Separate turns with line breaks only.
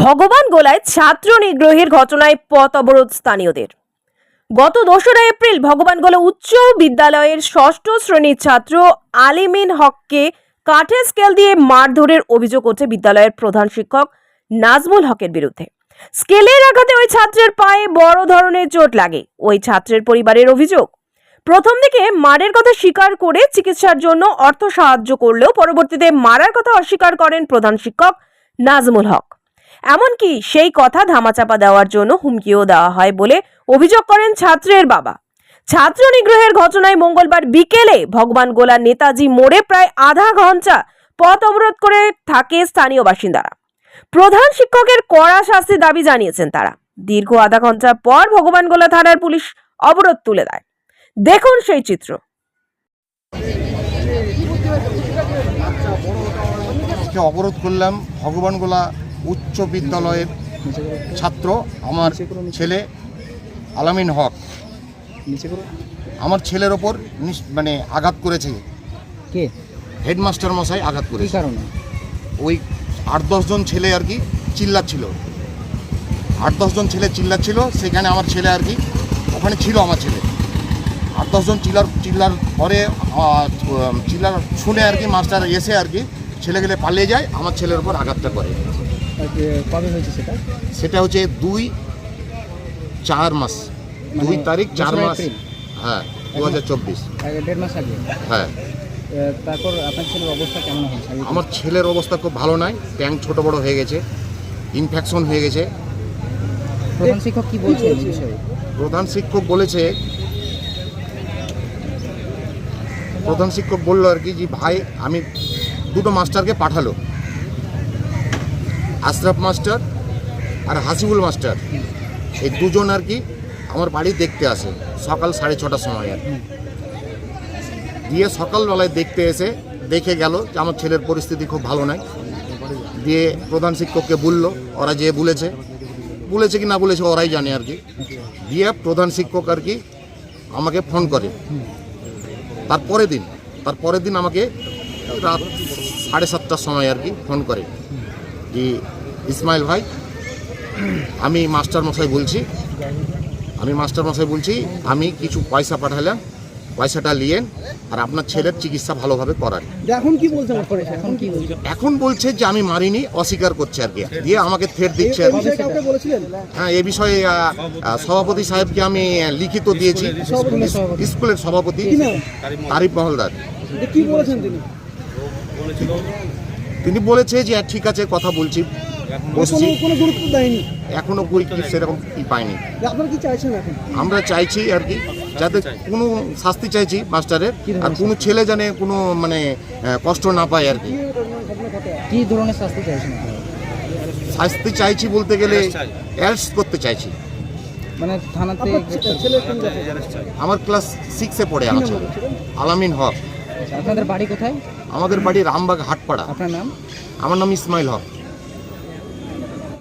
ভগবান গোলায় ছাত্র নিগ্রহের ঘটনায় পথ অবরোধ স্থানীয়দের। গত দোসরা এপ্রিল ভগবানগোলা উচ্চ বিদ্যালয়ের ষষ্ঠ শ্রেণির ছাত্র আলিমিন হককে কাঠের স্কেল দিয়ে মারধরের অভিযোগ ওঠে বিদ্যালয়ের প্রধান শিক্ষক নাজমুল হকের বিরুদ্ধে। স্কেলের আঘাতে ওই ছাত্রের পায়ে বড় ধরনের চোট লাগে, ওই ছাত্রের পরিবারের অভিযোগ। প্রথম দিকে মারের কথা স্বীকার করে চিকিৎসার জন্য অর্থ সাহায্য করলেও পরবর্তীতে মারার কথা অস্বীকার করেন প্রধান শিক্ষক নাজমুল হক। এমনকি সেই কথা ধামাচাপা দেওয়ার জন্য হুমকিও দেওয়া হয় বলে অভিযোগ করেন ছাত্রের বাবা। ছাত্র নিগ্রহের ঘটনায় মঙ্গলবার বিকেলে ভগবান গোলা নেতাজি মোড়ে প্রায় আধা ঘণ্টা পথ অবরোধ করে থাকে স্থানীয় বাসিন্দারা। প্রধান শিক্ষকের কড়া শাস্তি দাবি জানিয়েছেন তারা। দীর্ঘ আধা ঘণ্টা পর ভগবান গোলা থানার পুলিশ অবরোধ তুলে দেয়। দেখুন সেই চিত্র।
অবরোধ করলাম ভগবানগোলা উচ্চ বিদ্যালয়ের ছাত্র আমার ছেলে আলামিন হক। আমার ছেলের ওপর মানে আঘাত করেছে।
কে?
হেডমাস্টার মশাই আঘাত করেছে।
কারণে?
ওই আট দশজন ছেলে আর কি চিল্লাচ্ছিল। আট দশজন ছেলে চিল্লাচ্ছিল সেখানে আমার ছেলে আর কি ওখানে ছিল আমার ছেলে। আট দশজন চিল্লার চিল্লার পরে চিল্লার শুনে আর কি মাস্টার এসে আর কি ছেলেগুলো পালিয়ে যায় আমার ছেলের ওপর আঘাতটা করে।
কবে হয়েছে সেটা?
সেটা হচ্ছে দুই চার মাস।
মানে
দুই তারিখ চার মাস। হ্যাঁ দু হাজার চব্বিশ
দেড় মাস আগে?
হ্যাঁ।
তারপর আপনার ছেলের অবস্থা কেমন হয় স্বাভাবিক?
আমার ছেলের অবস্থা খুব ভালো নয় ট্যাঙ্ক ছোট বড় হয়ে গেছে ইনফেকশন হয়ে গেছে।
প্রধান শিক্ষক কি বলছে বিষয়ে?
প্রধান শিক্ষক বলেছে প্রধান শিক্ষক বলল আর কি যে ভাই আমি দুটো মাস্টারকে পাঠালো। আশরাফ মাস্টার আর হাসিবুল মাস্টার। এই দুজন আর কি আমার বাড়ি দেখতে আসে, সকাল সাড়ে ছটার সময় আর। দিয়ে সকালবেলায় দেখতে এসে দেখে গেল যে আমার ছেলের পরিস্থিতি খুব ভালো নয় দিয়ে প্রধান শিক্ষককে বলল, ওরা যে বলেছে। বলেছে কি না বলেছে ওরাই জানে আর কি। দিয়ে প্রধান শিক্ষক আর কি আমাকে ফোন করে। তারপরের দিন তারপরের দিন আমাকে রাত সাড়ে সাতটার সময় আর কি ফোন করে। যে ইসমাইল ভাই আমি মাস্টার মশাই বলছি। আমি মাস্টার মশাই বলছি আমি কিছু পয়সা পাঠালাম পয়সাটা নিয়েন আর আপনার ছেলের চিকিৎসা ভালোভাবে করান।
এখন কি বলছে
এখন কি বলছে
এখন বলছে যে আমি মারিনি অস্বীকার করছে আর কি। দিয়ে আমাকে থ্রেট দিচ্ছে হ্যাঁ এ বিষয়ে সভাপতি সাহেবকে আমি লিখিত দিয়েছি।
স্কুলের সভাপতি।
স্কুলের সভাপতি তারিফ মহলদার।
কি বলেছেন তিনি?
তিনি বলেছে যে হ্যাঁ, ঠিক আছে কথা বলছি
কোনো
বসছি
কোনো গুরুত্ব দেয়নি।
এখনও কই কি সেরকম কি পাইনি।
আপনারা কি চাইছেন এখন?
আমরা চাইছি আর কি যাতে কোনো শাস্তি চাইছি মাস্টারের আর কোনো ছেলে জানে কোনো মানে কষ্ট না পায় আর কি।
কি
ধরনের শাস্তি চাইছেন
শাস্তি চাইছি বলতে গেলে অ্যারেস্ট করতে চাইছি।
মানে থানাতে?
আমার ক্লাস সিক্সে পড়ে আমার আলামিন হক।
আচ্ছা, আপনাদের বাড়ি কোথায়?
আমাদের বাড়ি রামবাগ হাটপাড়া।
আপনার নাম?
আমার নাম ইসমাইল হক।